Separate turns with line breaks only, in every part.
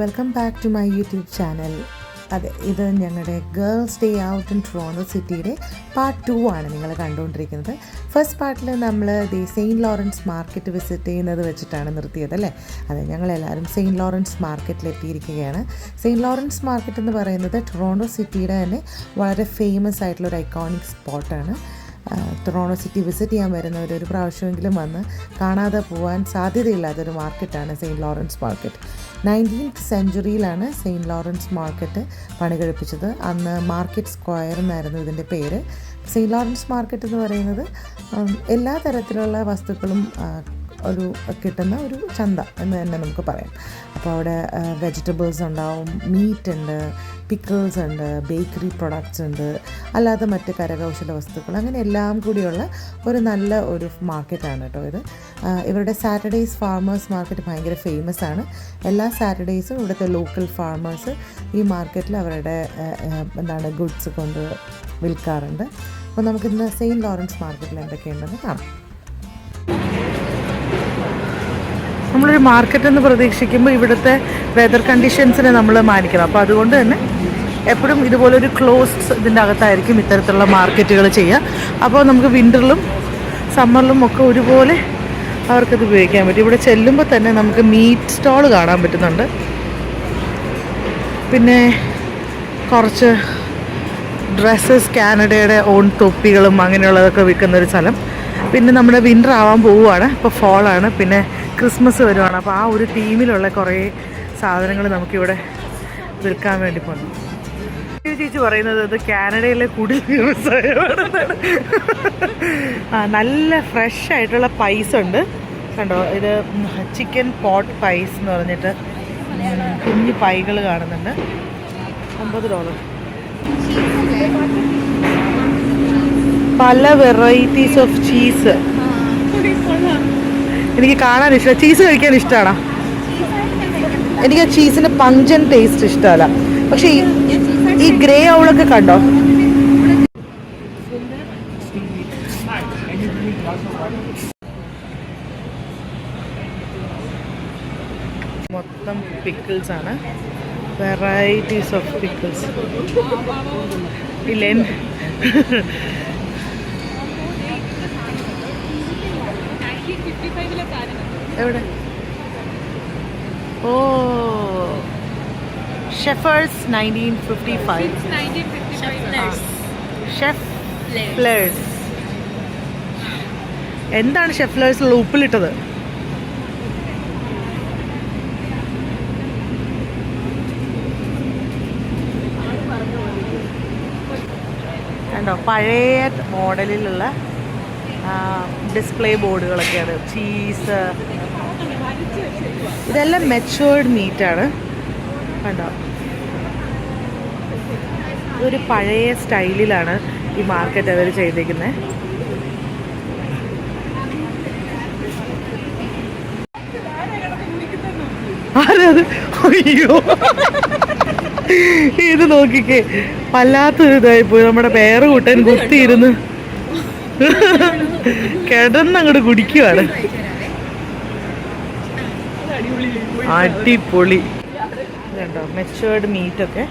Welcome back to my YouTube channel. അതെ ഇത് ഞങ്ങളുടെ girls day out in Toronto സിറ്റിയുടെ പാർട്ട് ടു ആണ് നിങ്ങൾ കണ്ടുകൊണ്ടിരിക്കുന്നത് ഫസ്റ്റ് പാർട്ടിൽ നമ്മൾ the Saint Lawrence market visit ചെയ്യുന്നത് വെച്ചിട്ടാണ് നിർത്തിയത് അല്ലേ? അതെ ഞങ്ങളെല്ലാവരും സെയിന്റ് ലോറൻസ് മാർക്കറ്റിൽ എത്തിയിരിക്കുകയാണ്. സെയിന്റ് ലോറൻസ് മാർക്കറ്റ് എന്ന് പറയുന്നത് ടൊറോണ്ടോ സിറ്റിയുടെ തന്നെ വളരെ ഫേമസ് ആയിട്ടുള്ള ഒരു ഐക്കോണിക് സ്പോട്ടാണ് ടൊറോണോ സിറ്റി വിസിറ്റ് ചെയ്യാൻ വരുന്നവർ ഒരു പ്രാവശ്യമെങ്കിലും വന്ന് കാണാതെ പോകാൻ സാധ്യതയില്ലാത്തൊരു മാർക്കറ്റാണ് സെയിന്റ് ലോറൻസ് മാർക്കറ്റ്. നയന്റീൻത്ത് സെഞ്ചുറിയിലാണ് സെയിന്റ് ലോറൻസ് മാർക്കറ്റ് പണികഴിപ്പിച്ചത്. അന്ന് മാർക്കറ്റ് സ്ക്വയർ എന്നായിരുന്നു ഇതിന്റെ പേര്. സെയിന്റ് ലോറൻസ് മാർക്കറ്റ് എന്ന് പറയുന്നത് എല്ലാ തരത്തിലുള്ള വസ്തുക്കളും ഒരു കിട്ടുന്ന ഒരു ചന്ത എന്ന് തന്നെ നമുക്ക് പറയാം. അപ്പോൾ അവിടെ വെജിറ്റബിൾസ് ഉണ്ടാവും മീറ്റ് ഉണ്ട് പിക്കിൾസ് ഉണ്ട് ബേക്കറി പ്രൊഡക്ട്സ് ഉണ്ട് അല്ലാതെ മറ്റ് കരകൗശല വസ്തുക്കൾ അങ്ങനെ എല്ലാം കൂടിയുള്ള ഒരു നല്ല ഒരു മാർക്കറ്റാണ് കേട്ടോ ഇത്. ഇവരുടെ സാറ്റർഡേയ്സ് ഫാർമേഴ്സ് മാർക്കറ്റ് ഭയങ്കര ഫേമസ് ആണ്. എല്ലാ സാറ്റർഡേയ്സും ഇവിടുത്തെ ലോക്കൽ ഫാർമേഴ്സ് ഈ മാർക്കറ്റിൽ അവരുടെ എന്താണ് ഗുഡ്സ് കൊണ്ട് വിൽക്കാറുണ്ട്. അപ്പോൾ നമുക്കിന്ന് സെയിന്റ് ലോറൻസ് മാർക്കറ്റിൽ എന്തൊക്കെയുണ്ടെന്ന് കാണാം. നമ്മളൊരു മാർക്കറ്റ് എന്ന് പ്രതീക്ഷിക്കുമ്പോൾ ഇവിടുത്തെ വെതർ കണ്ടീഷൻസിനെ നമ്മൾ മാനിക്കണം. അപ്പോൾ അതുകൊണ്ട് തന്നെ എപ്പോഴും ഇതുപോലൊരു ക്ലോസ്ഡ് ഇതിന്റെ അകത്തായിരിക്കും ഇത്തരത്തിലുള്ള മാർക്കറ്റുകൾ ചെയ്യുക. അപ്പോൾ നമുക്ക് വിന്ററിലും സമ്മറിലും ഒക്കെ ഒരുപോലെ അവർക്കത് ഉപയോഗിക്കാൻ പറ്റും. ഇവിടെ ചെല്ലുമ്പോൾ തന്നെ നമുക്ക് മീറ്റ് സ്റ്റോൾ കാണാൻ പറ്റുന്നുണ്ട്. പിന്നെ കുറച്ച് ഡ്രസ്സസ് കാനഡയുടെ ഓൺ തൊപ്പികളും അങ്ങനെയുള്ളതൊക്കെ വിൽക്കുന്ന ഒരു സ്ഥലം. പിന്നെ നമ്മുടെ വിന്റർ ആവാൻ പോവുകയാണ് ഇപ്പോൾ ഫോളാണ് പിന്നെ ക്രിസ്മസ് വരുവാണ്. അപ്പോൾ ആ ഒരു തീമിലുള്ള കുറേ സാധനങ്ങൾ നമുക്കിവിടെ വിൽക്കാൻ വേണ്ടി പോകുന്നു ചേച്ചി പറയുന്നത് ഇത് കാനഡയിലെ കുടിൽ വ്യവസായമാണെന്നാണ്. ആ നല്ല ഫ്രഷ് ആയിട്ടുള്ള പൈസ ഉണ്ട്. കണ്ടോ? ഇത് ചിക്കൻ പോട്ട് പൈസ് എന്ന് പറഞ്ഞിട്ട് കുഞ്ഞു പൈകൾ കാണുന്നുണ്ട്. അമ്പത് ഡോളർ പല വെറൈറ്റീസ് ഓഫ് ചീസ് എനിക്ക് കാണാൻ ഇഷ്ടമാണ് ചീസ് കഴിക്കാൻ ഇഷ്ടമാണോ എനിക്ക് ആ ചീസിന്റെ പഞ്ചൻ ടേസ്റ്റ് ഇഷ്ടമല്ല. പക്ഷേ ഈ- ഈ ഗ്രേ ഔളൊക്കെ കണ്ടോ? മൊത്തം പിക്കിൾസ് ആണ്. വെറൈറ്റീസ് ഓഫ് പിക്കിൾസ് ഇല്ലേ? എവിടെ? ഓ. Shepherds nineteen fifty five chef flairs എന്താണ് ഷെഫ് ഫ്ലേഴ്സിലുള്ള ഉപ്പിലിട്ടത്? കണ്ടോ പഴയ മോഡലിലുള്ള ഡിസ്പ്ലേ ബോർഡുകളൊക്കെയാണ് ചീസ് ഇതെല്ലാം മെച്ചുവേർഡ് മീറ്റാണ് കണ്ടോ? ഇതൊരു പഴയ സ്റ്റൈലിലാണ് ഈ മാർക്കറ്റ് അവർ ചെയ്തേക്കുന്നത് അയ്യോ. ഇത് നോക്കിക്കേ. വല്ലാത്തൊരു ഇതായിപ്പോയി പോയി. നമ്മുടെ പേര് കൂട്ടൻ കുത്തിയിരുന്ന് കിടന്നങ്ങോട്ട് കുടിക്കുവാണ്. അടിപൊളി. കണ്ടോ മെച്ചുവേർഡ് മീറ്റ് ഒക്കെ.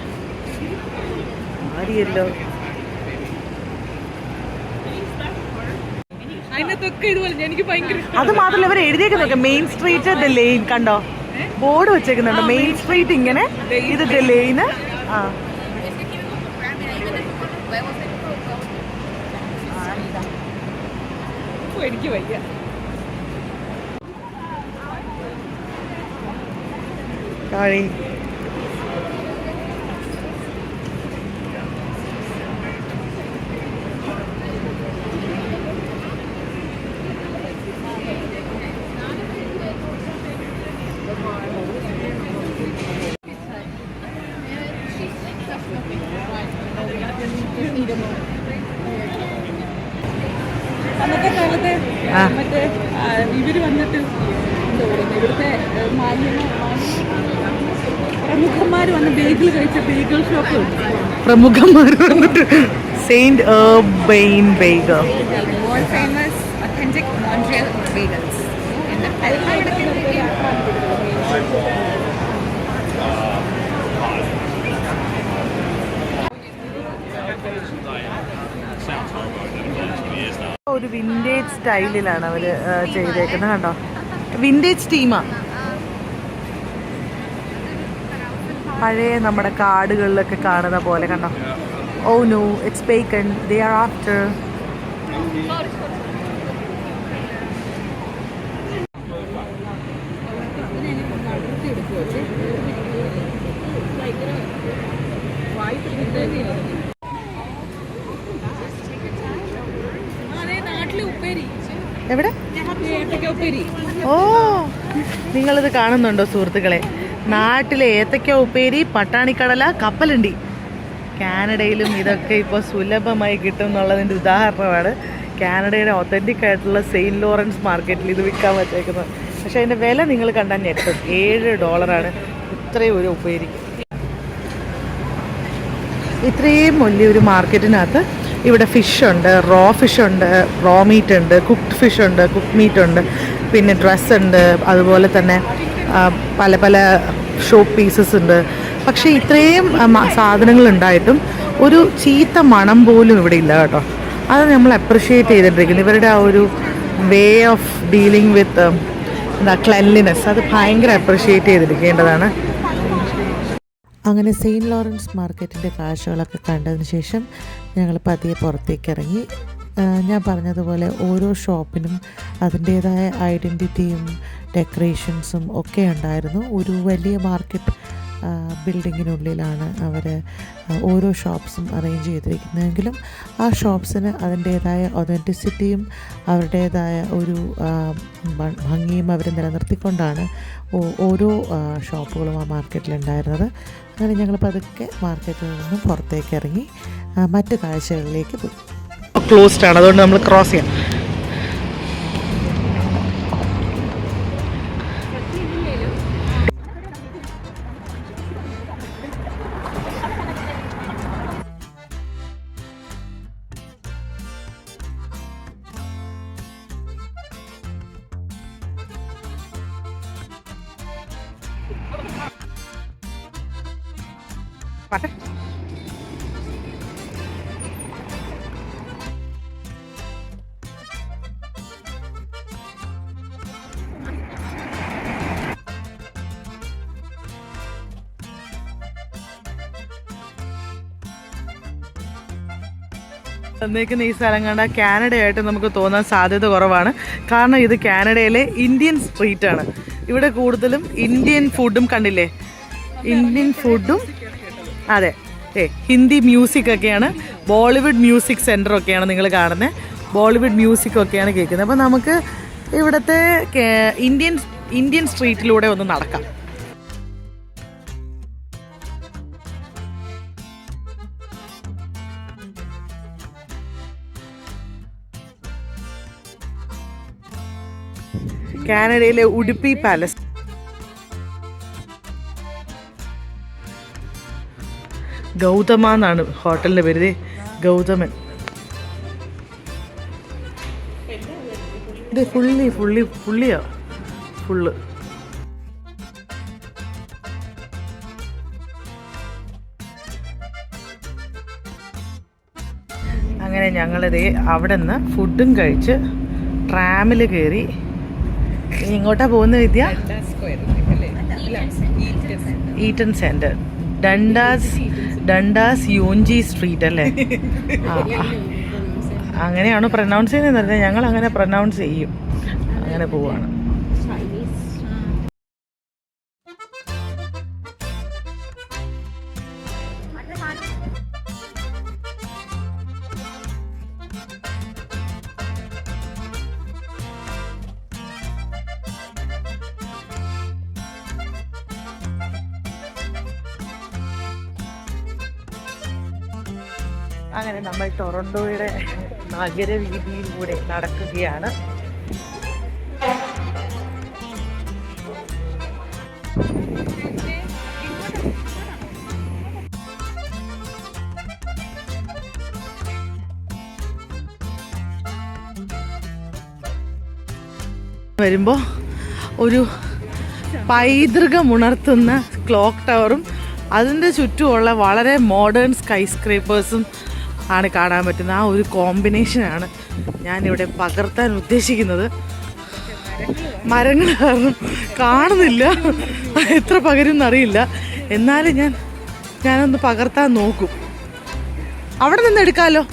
ആരിയല്ലോ
അതിനകത്തൊക്കെ ഇതുപോലെ എനിക്ക് ഭയങ്കര
അത് മാത്രമല്ല ഇവർ എഴുതിയേക്കുന്നൊക്കെ മെയിൻ സ്ട്രീറ്റ് ദ ലെയിൻ കണ്ടോ? ബോർഡ് വെച്ചേക്കുന്നുണ്ടോ. മെയിൻ സ്ട്രീറ്റ് ഇങ്ങനെ. ഇത് ദ ലെയിന് ആ.
ഇപ്പൊ എനിക്ക് വയ്യ
താഴെ
പ്രമുഖന്മാർ
വന്നിട്ട് സെയിന്റ് ബെയിൻ ബേഗർ ഒരു വിന്റേജ് സ്റ്റൈലിലാണ് അവർ ചെയ്തേക്കുന്നത് കണ്ടോ? വിന്റേജ് ടീമാണ് പഴയ നമ്മുടെ കാടുകളിലൊക്കെ കാണുന്ന പോലെ കണ്ടോ? ഓ no it's bacon they are after എവിടെ? ഓ നിങ്ങളിത് കാണുന്നുണ്ടോ സുഹൃത്തുക്കളെ? നാട്ടിലെ ഏത്തക്ക ഉപ്പേരി പട്ടാണിക്കടല കപ്പലണ്ടി. കാനഡയിലും ഇതൊക്കെ ഇപ്പോൾ സുലഭമായി കിട്ടും എന്നുള്ളതിന്റെ ഉദാഹരണമാണ്. കാനഡയുടെ ഒത്തന്റിക് ആയിട്ടുള്ള സെയിന്റ് ലോറൻസ് മാർക്കറ്റിൽ ഇത് വിൽക്കാൻ പറ്റേക്കുന്നത് പക്ഷേ അതിന്റെ വില നിങ്ങൾ കണ്ടാൽ ഞെട്ടും. ഏഴ് ഡോളറാണ് ഇത്രയും ഒരു ഉപ്പേരിക്ക് ഇത്രയും വലിയൊരു മാർക്കറ്റിനകത്ത് ഇവിടെ ഫിഷ് ഉണ്ട് റോ ഫിഷ് ഉണ്ട് റോ മീറ്റ് ഉണ്ട് കുക്ക്ഡ് ഫിഷ് ഉണ്ട് കുക്ക് മീറ്റ് ഉണ്ട് പിന്നെ ഡ്രസ്സ് ഉണ്ട് അതുപോലെ തന്നെ പല പല ഷോ പീസസ് ഉണ്ട്. പക്ഷേ ഇത്രയും സാധനങ്ങൾ ഉണ്ടായിട്ടും ഒരു ചീത്ത മണം പോലും ഇവിടെ ഇല്ല കേട്ടോ. അത് നമ്മൾ അപ്രിഷ്യേറ്റ് ചെയ്തിട്ടിരിക്കുന്നു. ഇവരുടെ ആ ഒരു വേ ഓഫ് ഡീലിംഗ് വിത്ത് എന്താ ക്ലെൻലിനെസ് അത് ഭയങ്കര അപ്രിഷ്യേറ്റ് ചെയ്തിരിക്കേണ്ടതാണ്. അങ്ങനെ സെയിന്റ് ലോറൻസ് മാർക്കറ്റിന്റെ കാഴ്ചകളൊക്കെ കണ്ടതിന് ശേഷം ഞങ്ങൾ പതിയെ പുറത്തേക്ക് ഇറങ്ങി. ഞാൻ പറഞ്ഞതുപോലെ ഓരോ ഷോപ്പിനും അതിന്റേതായ ഐഡന്റിറ്റിയും ഡെക്കറേഷൻസും ഒക്കെ ഉണ്ടായിരുന്നു. ഒരു വലിയ മാർക്കറ്റ് ബിൽഡിങ്ങിനുള്ളിലാണ് അവർ ഓരോ ഷോപ്സും അറേഞ്ച് ചെയ്തിരിക്കുന്നതെങ്കിലും ആ ഷോപ്സിന് അതിന്റേതായ ഒതന്റിസിറ്റിയും അവരുടേതായ ഒരു ഭംഗിയും അവർ നിലനിർത്തിക്കൊണ്ടാണ് ഓരോ ഷോപ്പുകളും ആ മാർക്കറ്റിലുണ്ടായിരുന്നത്. അങ്ങനെ ഞങ്ങൾ പതുക്കെ മാർക്കറ്റിൽ നിന്നും പുറത്തേക്ക് ഇറങ്ങി മറ്റ് കാഴ്ചകളിലേക്ക് പോയി. ക്ലോസ്ഡ് ആണ്. അതുകൊണ്ട് നമ്മൾ ക്രോസ് ചെയ്യാം തന്നേക്കുന്ന ഈ സ്ഥലം കണ്ടാൽ കാനഡയായിട്ട് നമുക്ക് തോന്നാൻ സാധ്യത കുറവാണ്. കാരണം ഇത് കാനഡയിലെ ഇന്ത്യൻ സ്ട്രീറ്റ് ആണ്. ഇവിടെ കൂടുതലും ഇന്ത്യൻ ഫുഡും കണ്ടില്ലേ? ഇന്ത്യൻ ഫുഡും അതെ. ഏ ഹിന്ദി മ്യൂസിക് ഒക്കെയാണ്. ബോളിവുഡ് മ്യൂസിക് സെന്റർ ഒക്കെയാണ് നിങ്ങൾ കാണുന്നത് ബോളിവുഡ് മ്യൂസിക് ഒക്കെയാണ് കേൾക്കുന്നത്. അപ്പോൾ നമുക്ക് ഇവിടുത്തെ ഇന്ത്യൻ ഇന്ത്യൻ സ്ട്രീറ്റിലൂടെ ഒന്ന് നടക്കാം. കാനഡയിലെ ഉടുപ്പി പാലസ്. ഗൗതമ എന്നാണ് ഹോട്ടലിന്റെ പേര് ഗൗതമൻ. ഫുള്ളി ഫുള്ളി ഫുള്ളിയാ ഫുള്ള് അങ്ങനെ ഞങ്ങളിതേ അവിടെ നിന്ന് ഫുഡും കഴിച്ച് ട്രാമിൽ കയറി ഇനി ഇങ്ങോട്ടാ പോകുന്ന Vidya? Eaton Centre. Dundas Dundas Yonge street അല്ലേ. അങ്ങനെയാണോ പ്രൊനൗൺസ് ചെയ്യുന്നത് ഞങ്ങൾ അങ്ങനെ പ്രൊനൗൺസ് ചെയ്യും. അങ്ങനെ പോവാണ്. അങ്ങനെ നമ്മൾ ടൊറൻഡോയുടെ നഗരവീതിയിലൂടെ നടക്കുകയാണ്. വരുമ്പോൾ ഒരു പൈതൃകമുണർത്തുന്ന ക്ലോക്ക് ടവറും അതിന്റെ ചുറ്റുമുള്ള വളരെ മോഡേൺ സ്കൈ സ്ക്രേപ്പേഴ്സും
ആണ് കാണാൻ പറ്റുന്നത്. ആ ഒരു കോമ്പിനേഷനാണ് ഞാനിവിടെ പകർത്താൻ ഉദ്ദേശിക്കുന്നത്. മരങ്ങൾ കാണുന്നില്ല. എത്ര പകരും അറിയില്ല. എന്നാലും ഞാൻ ഞാനൊന്ന് പകർത്താൻ നോക്കും. അവിടെ നിന്ന് എടുക്കാമല്ലോ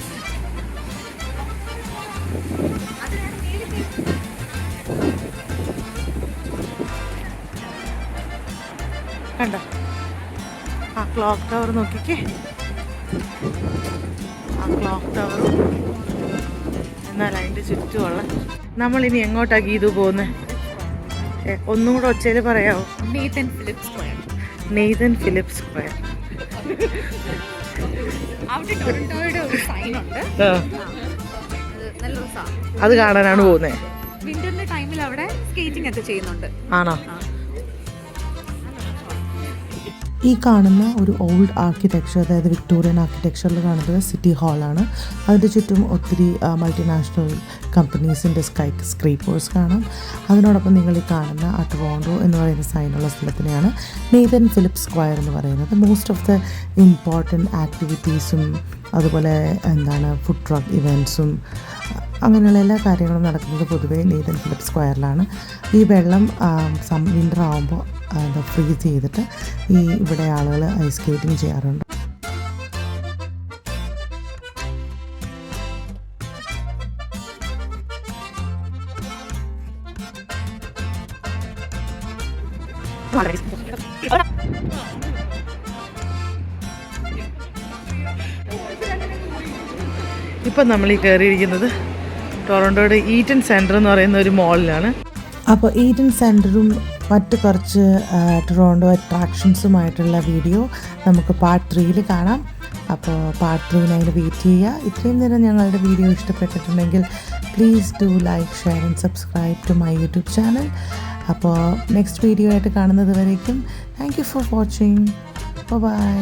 കണ്ടോ? ആ ക്ലോക്ക് ടവർ നോക്കിക്കേ. ആ ക്ലോക്ക് ടവറും എന്നാൽ അതിന്റെ ചുറ്റുമുള്ള നമ്മളിനി എങ്ങോട്ടാ ഗീതു പോകുന്നത് ഒന്നും കൂടെ ഒച്ചയിൽ പറയാമോ
Nathan Phillips square
Nathan Phillip square
അത്
കാണാനാണ് പോകുന്നത്
വിന്ററിന്റെ ടൈമിൽ അവിടെ സ്കേറ്റിംഗ് ഒക്കെ ചെയ്യുന്നുണ്ട്.
ആണോ?
ഈ കാണുന്ന ഒരു ഓൾഡ് ആർക്കിടെക്ചർ അതായത് വിക്ടോറിയൻ ആർക്കിടെക്ചറിൽ കാണുന്നത് സിറ്റി ഹാളാണ് അതിന്റെ ചുറ്റും ഒത്തിരി മൾട്ടിനാഷണൽ കമ്പനീസിന്റെ സ്കൈ സ്ക്രീപ്പേഴ്സ് കാണാം. അതിനോടൊപ്പം നിങ്ങൾ ഈ കാണുന്ന ആ എന്ന് പറയുന്ന സൈനുള്ള സ്ഥലത്തിനെയാണ് നെയ്തൻ ഫിലിപ്പ് സ്ക്വയർ എന്ന് പറയുന്നത്. മോസ്റ്റ് ഓഫ് ദ ഇമ്പോർട്ടന്റ് ആക്ടിവിറ്റീസും അതുപോലെ എന്താണ് ഫുഡ് ട്രക്ക് ഇവന്റ്സും അങ്ങനെയുള്ള എല്ലാ കാര്യങ്ങളും നടക്കുന്നത് പൊതുവേ നെയ്തൻ ഫിലിപ്പ് സ്ക്വയറിലാണ് ഈ വെള്ളം സം വിന്റർ ആകുമ്പോൾ അത് ഫ്രീസ് ചെയ്തിട്ട് ഈ ഇവിടെ ആളുകൾ ഐസ് സ്കേറ്റിംഗ് ചെയ്യാറുണ്ട്.
ഇപ്പം നമ്മൾ ഈ കയറിയിരിക്കുന്നത് ടൊറന്റോയുടെ ഈറ്റൻ സെന്റർ എന്ന് പറയുന്ന ഒരു മോളിലാണ്.
അപ്പോൾ ഈറ്റൻ സെന്ററും മറ്റ് കുറച്ച് ടൊറോണ്ടോ അട്രാക്ഷൻസുമായിട്ടുള്ള വീഡിയോ നമുക്ക് പാർട്ട് ത്രീയിൽ കാണാം. അപ്പോൾ പാർട്ട് ത്രീനായി വെയിറ്റ് ചെയ്യുക. ഇത്രയും നേരം ഞങ്ങളുടെ വീഡിയോ ഇഷ്ടപ്പെട്ടിട്ടുണ്ടെങ്കിൽ please do like share and subscribe to my YouTube channel അപ്പോൾ നെക്സ്റ്റ് വീഡിയോ ആയിട്ട് കാണുന്നത് വരേക്കും. Thank you for watching bye